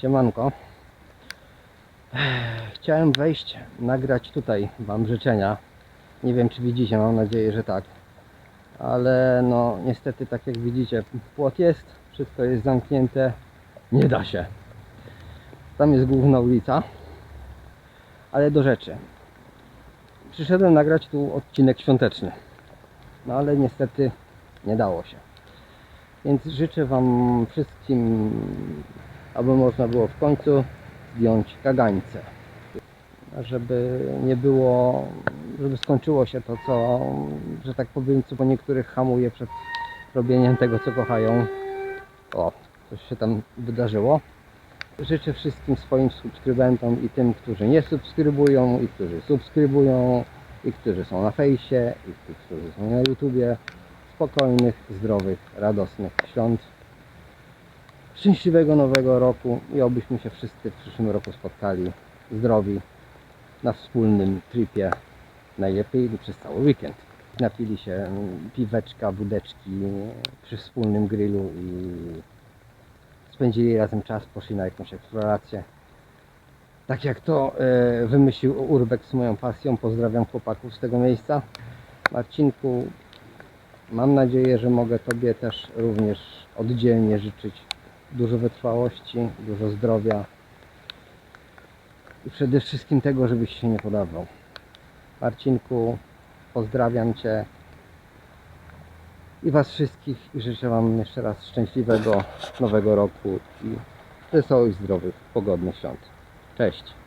Siemanko. Chciałem wejść, nagrać tutaj Wam życzenia. Nie wiem czy widzicie, mam nadzieję, że tak. Ale no niestety tak jak widzicie, płot jest, wszystko jest zamknięte. Nie da się. Tam jest główna ulica. Ale do rzeczy. Przyszedłem nagrać tu odcinek świąteczny. No ale niestety nie dało się. Więc życzę Wam wszystkim, aby można było w końcu zdjąć kagańce. Żeby nie było, żeby skończyło się to, co, że tak powiem, co po niektórych hamuje przed robieniem tego, co kochają. O, coś się tam wydarzyło. Życzę wszystkim swoim subskrybentom i tym, którzy nie subskrybują, i którzy subskrybują, i którzy są na fejsie, i którzy są na YouTubie, spokojnych, zdrowych, radosnych świąt, szczęśliwego nowego roku i obyśmy się wszyscy w przyszłym roku spotkali zdrowi na wspólnym tripie, najlepiej przez cały weekend. Napili się piweczka, wódeczki przy wspólnym grillu i spędzili razem czas, poszli na jakąś eksplorację. Tak jak to e, wymyślił Urbex z moją pasją, pozdrawiam chłopaków z tego miejsca. Marcinku, Mam nadzieję, że mogę Tobie też również oddzielnie życzyć dużo wytrwałości, dużo zdrowia i przede wszystkim tego, żebyś się nie podawał. Marcinku, pozdrawiam Cię i Was wszystkich i życzę Wam jeszcze raz szczęśliwego nowego roku i wesołych, zdrowych, pogodnych świąt. Cześć!